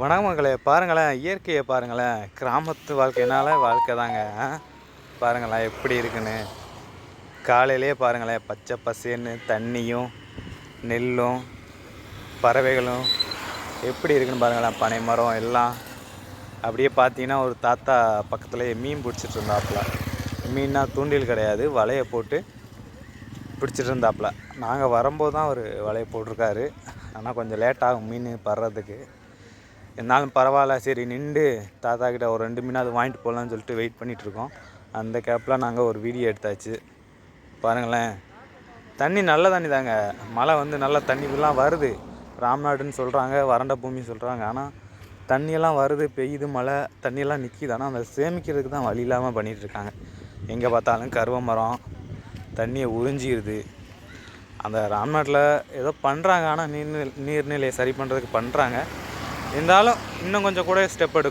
வணக்கம் மக்களே பாருங்களேன் இயற்கையை பாருங்களேன். கிராமத்து வாழ்க்கைனால வாழ்க்கை தாங்க. பாருங்களேன் எப்படி இருக்குன்னு. காலையிலே பாருங்களேன் பச்சை பசேன்னு தண்ணியும் நெல்லும் பறவைகளும் எப்படி இருக்குன்னு பாருங்களேன் பனை மரம் எல்லாம். அப்படியே பார்த்தீங்கன்னா ஒரு தாத்தா பக்கத்துலேயே மீன் பிடிச்சிட்டு இருந்தாப்புல. மீன்னா தூண்டில் கிடையாது வலையை போட்டு பிடிச்சிட்டு இருந்தாப்புல. நாங்கள் வரும்போது தான் அவர் வலையை போட்டிருக்காரு. ஆனால் கொஞ்சம் லேட்டாகும் மீன் படுறதுக்கு இருந்தாலும் பரவாயில்ல. சரி நின்று தாத்தா கிட்ட ஒரு ரெண்டு மீனாவது வாங்கிட்டு போகலான்னு சொல்லிட்டு வெயிட் பண்ணிகிட்ருக்கோம் இருக்கோம் அந்த கேப்பில் நாங்கள் ஒரு வீடியோ எடுத்தாச்சு. பாருங்களேன். தண்ணி நல்ல தண்ணி தாங்க. மழை வந்து நல்ல தண்ணிலாம் வருது. ராம்நாடுன்னு சொல்கிறாங்க வறண்ட பூமி சொல்கிறாங்க ஆனால் தண்ணியெல்லாம் வருது பெய்யுது மழை தண்ணியெல்லாம் நிற்கிது ஆனால் அதை சேமிக்கிறதுக்கு தான் வழி இல்லாமல் பண்ணிகிட்ருக்காங்க எங்கே பார்த்தாலும் கருவ மரம் தண்ணியை உறிஞ்சிடுது அந்த ராம்நாட்டில் ஏதோ பண்ணுறாங்க ஆனால் நீர்நிலை நீர்நிலையை சரி பண்ணுறதுக்கு பண்ணுறாங்க இருந்தாலும் இன்னும் கொஞ்சம் கூட ஸ்டெப் எடுக்கும்.